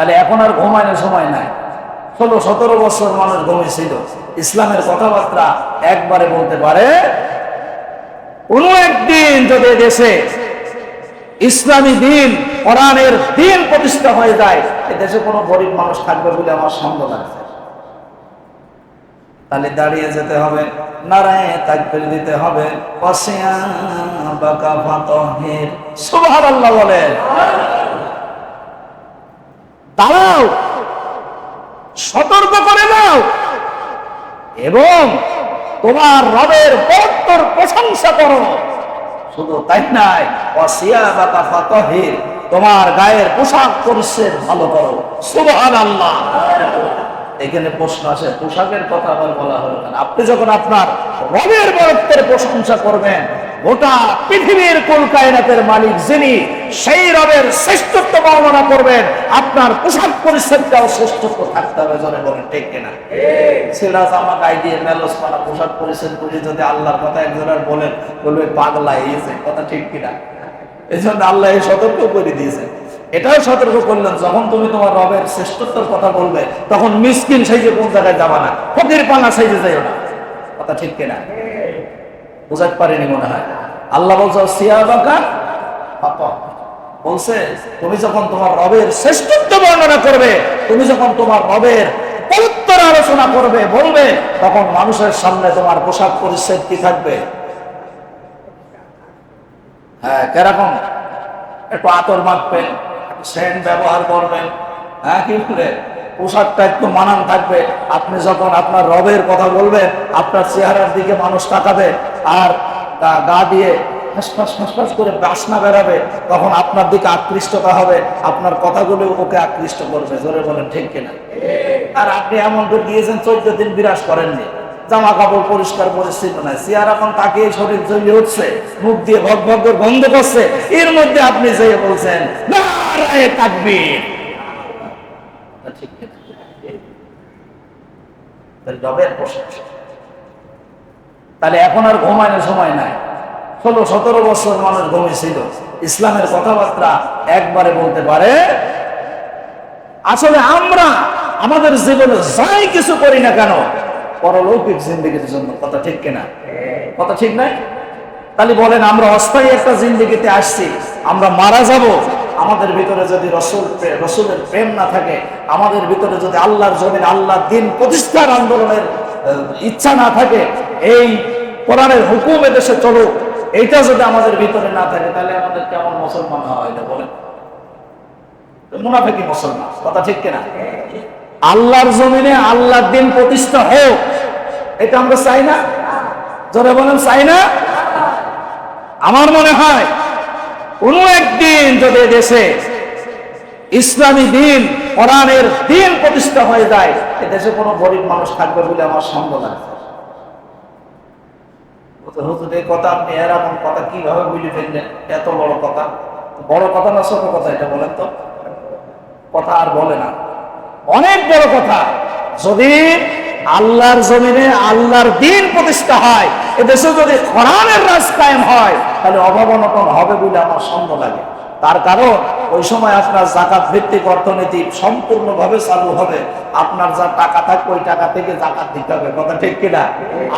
তাহলে এখন আর ঘুমানোর সময় নাই। ষোলো, সতেরো বছর মানুষ ঘুমিয়েছিল ইসলামের কথাবার্তা একবারে বলতে পারে, কোনো একদিন যদি দেশে ইসলামী দিন, কোরআনের দিন প্রতিষ্ঠা হয়ে যায়, এ দেশে কোনো গরিব মানুষ থাকবে বলে আমার সন্দেহ লাগছে। তাহলে দাঁড়িয়ে যেতে হবে, নারায় তাকবির দিতে হবে। অসিয়া দাঁড়াও। সতর্ক করে দাও এবং তোমার রবের বরত্বর প্রশংসা করো। শুধু তাই নাই অসিয়া তোমার গায়ের পোশাক পরিচ্ছেদ ভালো করো। সুবহানাল্লাহ। এখানে প্রশ্ন আসে, পোশাকের কথা আবার বলা হলো আপনি যখন আপনার রবের বরত্বের প্রশংসা করবেন গোটা পৃথিবীর কুল কায়নাতের মালিক যিনি, সেই রবের শ্রেষ্ঠত্ব বর্ণনা করবেন। আপনার পোশাক পরিচ্ছেদটাও শ্রেষ্ঠত্ব থাকতে হবে জনে বলেন, ঠিক কিনা? ছেলা জামা গায়ে দিয়ে মেলস পালা পোশাক পরিচ্ছেদ করে যদি আল্লাহর কথা একজনের বলেন, বলবে, পাগলা যে, কথা ঠিক কিনা? এই জন্য আল্লাহ এই সতর্ক করে দিয়েছে। এটাও সতর্ক করলেন, যখন তুমি তোমার রবের শ্রেষ্ঠত্বের কথা বলবে, তখন মিসকিন সাইজে কোন জায়গায় যাবা না, ফকির পানা সাইজে যাইও না। কথা ঠিক কিনা? বুঝাতে পারিনি মনে হয়। আল্লাহ বলছো তুমি যখন তোমার রবের শ্রেষ্ঠত্ব বর্ণনা করবে, তুমি যখন তোমার রবের পবিত্র আলোচনা করবে, বলবে, তখন মানুষের সামনে তোমার পোশাক পরিচ্ছেদ কি থাকবে? হ্যাঁ কেরকম? একটু আতর মাখবেন সেন্ট ব্যবহার করবেন। হ্যাঁ কি করে পোশাকটা একটু মানান থাকবে। আপনি যখন আপনার রবের কথা বলবেন, আপনার চেহারার দিকে মানুষ তাকাবে আর গা- দিয়ে হাসপাস হাসপাস করে বাসনা বেরাবে তখন আপনার দিকে আকৃষ্টতা হবে, আপনার কথাগুলো ওকে আকৃষ্ট করবে, জোরে বলেন, ঠিক কিনা? আর আপনি এমন করে গিয়েছেন, চোদ্দ দিন বিরাজ করেননি জামা কাপড় পরিষ্কার, পরিচ্ছন্ন নাই, চেয়ার এখন তাকে শরীর জ্বলে উঠছে, মুখ দিয়ে ভগ ভগ গন্ধ করছে, এর মধ্যে আপনি যেয়ে বলছেন ঠিক রবের প্রশংসা তাহলে এখন আর ঘুমানোর সময় নাই। ষোলো, সতেরো বছর মানুষ ঘুমিয়েছিল। ইসলামের কথাবার্তা একবারে বলতে পারে, আসলে আমরা আমাদের জীবনে যাই কিছু করি না কেন, পরলৌকিক জিন্দগির জন্য। কথা ঠিক কিনা? কথা ঠিক নাই? তাহলে বলেন, আমরা অস্থায়ী একটা জিন্দগিতে আসছি, আমরা মারা যাব। আমাদের ভিতরে যদি রসুল রসুলের প্রেম না থাকে, আমাদের ভিতরে যদি আল্লাহর জমিন আল্লাহ দিন প্রতিষ্ঠার আন্দোলনের ইচ্ছা না থাকে এই কোরআনের হুকুম এদেশে চলুক, এইটা যদি আমাদের ভিতরে না থাকে, তাহলে আমাদের কেমন মুসলমান হওয়া এটা বলেন। মুনাফেকি মুসলমান, কথা ঠিক কিনা? আল্লাহর জমিনে আল্লাহর দিন প্রতিষ্ঠা হোক, এটা আমরা চাই না? যারা বলেন, চাই না? আমার মনে হয়, কোনো একদিন যদি দেশে ইসলামী দিন, কোরআনের দিন প্রতিষ্ঠা হয়ে যায় এ দেশে কোনো গরিব মানুষ থাকবে বলে আমার সন্দেহ লাগছে হুজুর, এই কথা আপনি এরকম কথা কীভাবে বুঝে ফেললেন? এত বড় কথা? বড় কথা না ছোট কথা এটা বলেন তো? কথা আর বলে না। অনেক বড় কথা। যদি আল্লাহর জমিনে আল্লাহর দিন প্রতিষ্ঠা হয় এদেশে যদি কোরআনের রাজ কায়েম হয় তাহলে অভাব অনটন হবে বলে আমার সন্দেহ লাগে। তার কারণ, ওই সময় আপনার জাকাত ভিত্তিক অর্থনীতি সম্পূর্ণভাবে চালু হবে। আপনার যা টাকা থাকবে, ওই টাকা থেকে জাকাত দিতে হবে। কথা ঠিক কিনা?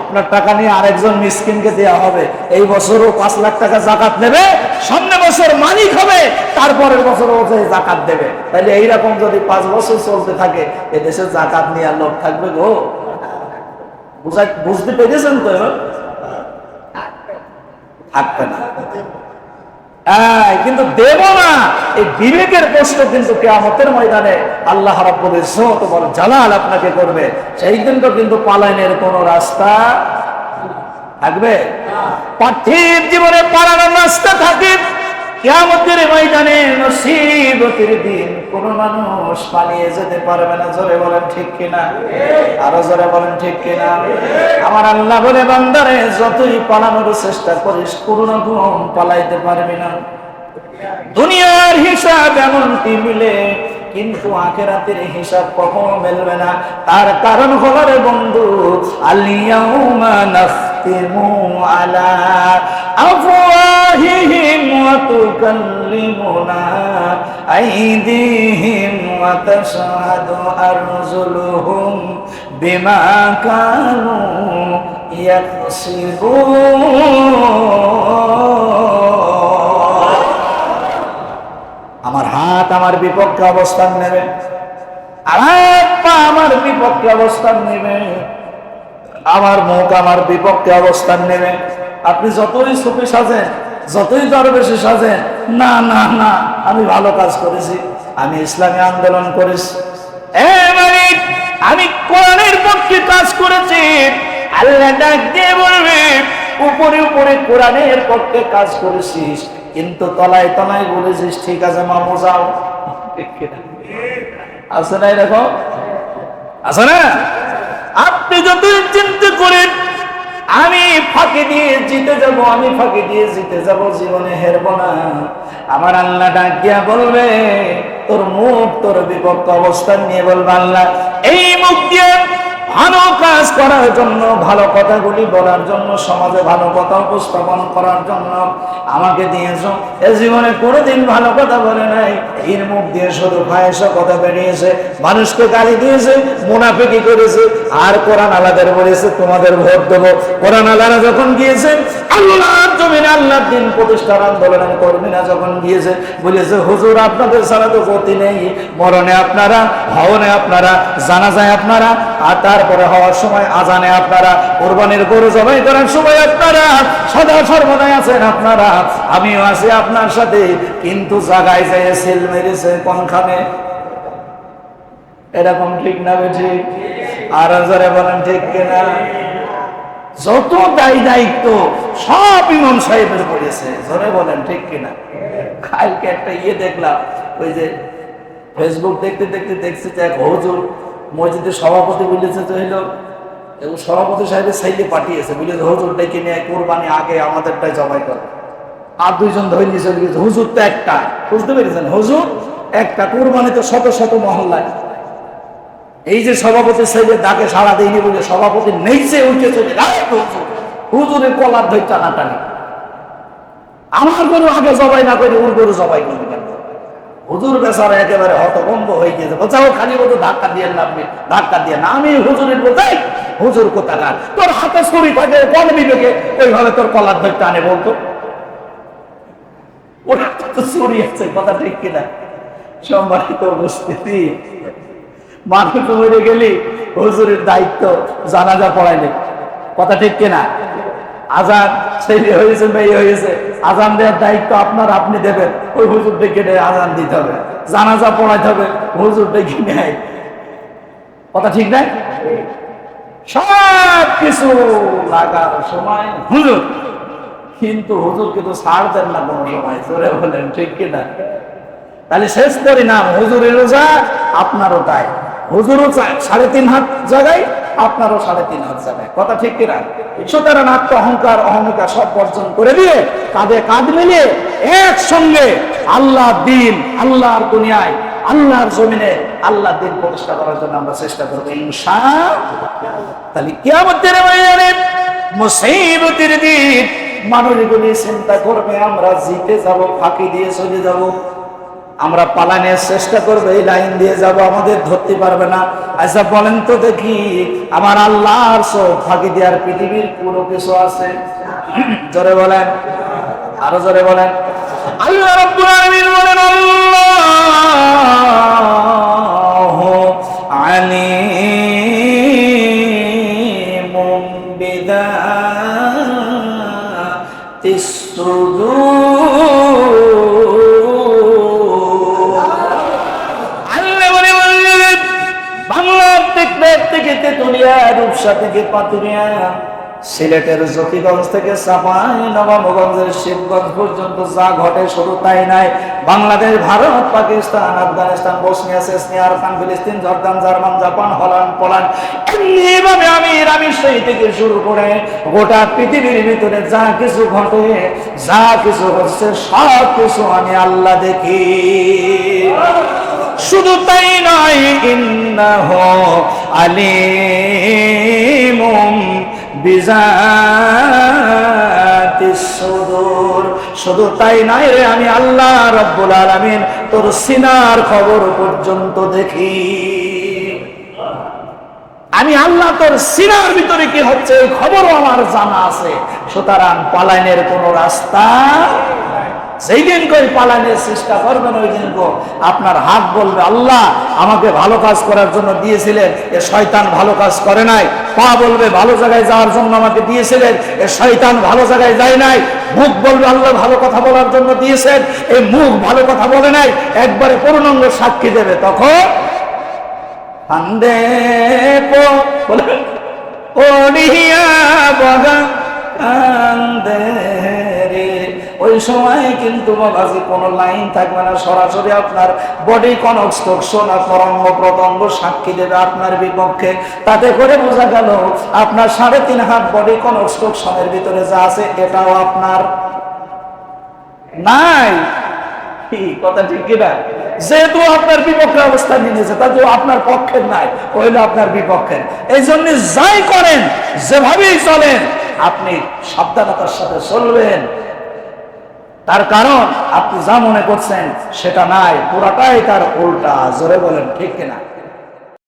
আপনার টাকা নিয়ে আরেকজন মিসকিনকে দেওয়া হবে। এই বছরও পাঁচ লাখ টাকা জাকাত নেবে, সামনে বছর মালিক হবে, তারপরের বছর ও জাকাত দেবে। তাহলে এইরকম যদি পাঁচ বছর চলতে থাকে, এদেশে জাকাত নেওয়ার লোক থাকবে গো। বুঝা বুঝতে পেরেছেন তো? থাকবে না। কিন্তু দেব না। এই বিবেকের প্রশ্ন কিন্তু কেয়ামতের ময়দানে আল্লাহ রাব্বুল ইজ্জত জালাল আপনাকে করবে। সেই দিন তো কিন্তু পালাইনের কোন রাস্তা থাকবে। পার্থিব জীবনে পালানোর রাস্তা থাকে কেয়ামতের ময়দানে নসিবতের দিন কোন মানুষ পালিয়ে যেতে পারবে না। জোরে বলেন ঠিক কিনা? আরও জোরে বলেন ঠিক কিনা? আমার আল্লাহ বলে, বান্দারে, যতই পালানোর চেষ্টা করিস করুণা গুণ পালাইতে পারবি না। দুনিয়ার হিসাব এমনটি মিলে, কিন্তু আখেরাতের হিসাব কখনো মেলবে না। তার কারণ হলো বন্ধু আলিয়াউমা আলা আফওয়াহিহিম ওয়া তুকাল্লিমুনা আইদিহিম وتشهد أرجلهم بما كانوا يكسبون আমার হাত আমার বিপক্ষে অবস্থান নেবে আর হাত পা আমার বিপক্ষে অবস্থান নেবে আমার মুখ আমার বিপক্ষে অবস্থান নেবে। আপনি যতই সুপি সাজেন, যতই দরবেশে সাজেন, না না না, আমি ভালো কাজ করেছি, আমি ইসলামী আন্দোলন করেছি। আমি কোরআনের পক্ষে কাজ করেছি। আল্লাহ ডাক দিয়ে বলবে, উপরে উপরে কোরআনের পক্ষে কাজ করেছিস, কিন্তু তলায় তলায় বলেছিস, ঠিক আছে, মামু, যাও। আছে না এরকম? আছে না? আপনি যদি চিন্তা করেন, আমি ফাঁকি দিয়ে জিতে যাব, আমি ফাঁকি দিয়ে জিতে যাব, জীবনে হেরব না। আমার আল্লাহ ডাকিয়া বলবে, তোর মুখ, তোর বিপক্ষ অবস্থান নিয়ে বলবে আল্লাহ, এই মুখ দিয়ে ভালো কাজ করার জন্য, ভালো কথাগুলি বলার জন্য, সমাজে ভালো কথা উপস্থাপন করার জন্য আমাকে দিয়েছ। এ জীবনে কোনোদিন ভালো কথা বলে নাই। এর মুখ দিয়ে শুধু ফায়সা কথা বেরিয়েছে, মানুষকে গালি দিয়েছে, মুনাফিকি করেছে, আর কোরআন আলাদের বলেছে, তোমাদের ভোট দেবো। কোরআন আলারা যখন গিয়েছে, আল্লাহর জমিনে আল্লাহর দিন প্রতিষ্ঠার আন্দোলনের কর্মীরা যখন গিয়েছে, বলেছে, হুজুর, আপনাদের ছাড়া তো গতি নেই। মরণে আপনারা হওনে আপনারা জানা যায় আপনারা আর তারপরে হওয়ার সময় আজানে আপনারা কোরবানির গরু জবাই করার সময় আপনারা সদা সর্বদাই আছেন আপনারা, আমিও আছি আপনার সাথে, কিন্তু জাগায় যায় সেল মেরেছে কোনখানে? এরকম ঠিক না ঠিক আর জোরে বলেন, ঠিক কিনা? যত দায়ী দায়িত্ব সব ইমাম সাহেবের পড়েছে জোরে বলেন, ঠিক কিনা? কালকে একটা ইয়ে দেখলাম, ওই যে ফেসবুক দেখতে দেখতে দেখছি যে এক হজুর মসজিদের সভাপতি বলেছে তো হইল এবং সভাপতি সাহেবের সাইডে পাঠিয়েছে বলেছে হজুর, ডেকে নিয়ে কোরবানি আগে আমাদেরটাই জবাই করে। আর দুইজন ধরে হুজুর তো একটা। বুঝতে পেরেছেন? হুজুর, একটা কোরবানি তো শত শত মহল্লায়। এই যে সভাপতি সাহেবের ডাকে সাড়া দেয়নি বলে সভাপতি নেইছে উঠে চলে। হুজুরের কলার ধরে টানাটানি আমার গরু আগে জবাই না করে, ওর গরু জবাই করবে হুজুর বেচারা একেবারে হতভম্ব হয়ে গিয়েছে। বোঝাও খালি মতো ধাক্কা দিয়ে নামবে, ধাক্কা দিয়ে না। আমি হুজুরের বোঝাই হুজুর কোথাকার? তোর হাতে ছড়ি থাকে, কোন বিবেকে? ওইভাবে তোর কলার ধরে টানে বলতো। ছড়ি আছে, কথা ঠিক কিনা? সম্মানিত উপস্থিতি। মানুষ মরে গেলে হুজুরের দায়িত্ব জানাজা পড়াইলে, কথা ঠিক কিনা? আজান ছেলে হয়েছে, মেয়ে হয়েছে। আজান দেওয়ার দায়িত্ব আপনার, আপনি দেবেন। ওই হুজুর ডেকে আজান দিতে হবে। জানাজা পড়াইতে হবে, হুজুর ডেকে নেয়। কথা ঠিক নাই সব কিছু লাগার সময় হুজুর। কিন্তু হুজুরকে তো ছাড় দেন না কোনো সময়, জোরে বলেন, ঠিক কিনা তাহলে শেষ করি পরিণাম, হুজুরের রোজা, আপনারও তাই। হুজুরও সাড়ে তিন হাত জায়গায় আপনারও সাড়ে তিন জায়গায় কথা ঠিক কিনা? সুতরাং আত্ম অহংকার অহংকার সব বর্জন করে দিয়ে কাঁধে কাঁধ মিলিয়ে একসঙ্গে আল্লাহ দিন, আল্লাহর দুনিয়ায়, আল্লাহর জমিনে আল্লাহ দিন প্রতিষ্ঠা করার জন্য আমরা চেষ্টা করব। ইনশা তাহলে কেমতের মুসিবতের দিন মানুষগুলি চিন্তা করবে, আমরা জিতে যাব, ফাঁকি দিয়ে চলে যাব। আমরা পালানের চেষ্টা করব, এই লাইন দিয়ে যাব, আমাদের ধরতে পারবে না। আচ্ছা বলেন তো দেখি, আমার আল্লাহর সব ফাঁকি দেওয়ার পৃথিবীর পুরো কিছু আছে? জোরে বলেন, আরও জোরে বলেন। আল্লাহ রাব্বুল রূপসা থেকে সিলেটের জকিগঞ্জ থেকে নবাবগঞ্জের শিবগঞ্জ পর্যন্ত যা ঘটে শুধু তাই নাই। বাংলাদেশ, ভারত, পাকিস্তান, আফগানিস্তান, বসনিয়া সেসনিয়া আরফান, ফিলিস্তিন, Jordan, German, Japan, Holland, Poland এমনিভাবে আমি থেকে শুরু করে গোটা পৃথিবীর ভিতরে যা কিছু ঘটে, যা কিছু হচ্ছে সব কিছু আমি আল্লাহ দেখি। শুধু তাই নয়, ইন্নাহ আলিমুম বিজাত যাতিস সুদূর। শুধু তাই নাই রে, আমি আল্লাহ রব্বুল আলামিন তোর সিনার খবর পর্যন্ত দেখি। আমি আল্লাহ তোর সিনার ভিতরে কি হচ্ছে এই খবরও আমার জানা আছে। সুতরাং পালাইনের কোন রাস্তা সেই দিন করে পালাইনের চেষ্টা করবেন ওই দিন আপনার হাত বলবে, আল্লাহ আমাকে ভালো কাজ করার জন্য দিয়েছিলেন, এ শয়তান ভালো কাজ করে নাই। পা বলবে, ভালো জায়গায় যাওয়ার জন্য আমাকে দিয়েছিলেন, এ শয়তান ভালো জায়গায় যায় নাই। মুখ বলবে, আল্লাহ ভালো কথা বলার জন্য দিয়েছেন এই মুখ ভালো কথা বলে নাই। একবারে পূর্ণাঙ্গ সাক্ষী দেবে তখন। কান্দে পো, বলে, পড়িয়া বগা ওই সময় কিন্তু বাবাজি, কোনো লাইন থাকবে না। সরাসরি আপনার বডি কনস্ট্রাকশন আপনার অঙ্গ সাক্ষী দেবে আপনার বিপক্ষে। তাতে করে বোঝা গেল, আপনার সাড়ে তিন হাত বডি কনস্ট্রাকশনের ভিতরে যা আছে, এটাও আপনার নাই। কথা ঠিক কিনা? যেহেতু আপনার বিপক্ষে অবস্থা নিয়েছে তা তো আপনার পক্ষের নাই, হইল আপনার বিপক্ষের। এই জন্য যাই করেন, যেভাবেই চলেন, আপনি সাবধানতার সাথে চলবেন। তার কারণ আপনি যা মনে করছেন সেটা নাই, পুরাটাই তার উল্টা, জোরে বলেন, ঠিক কিনা?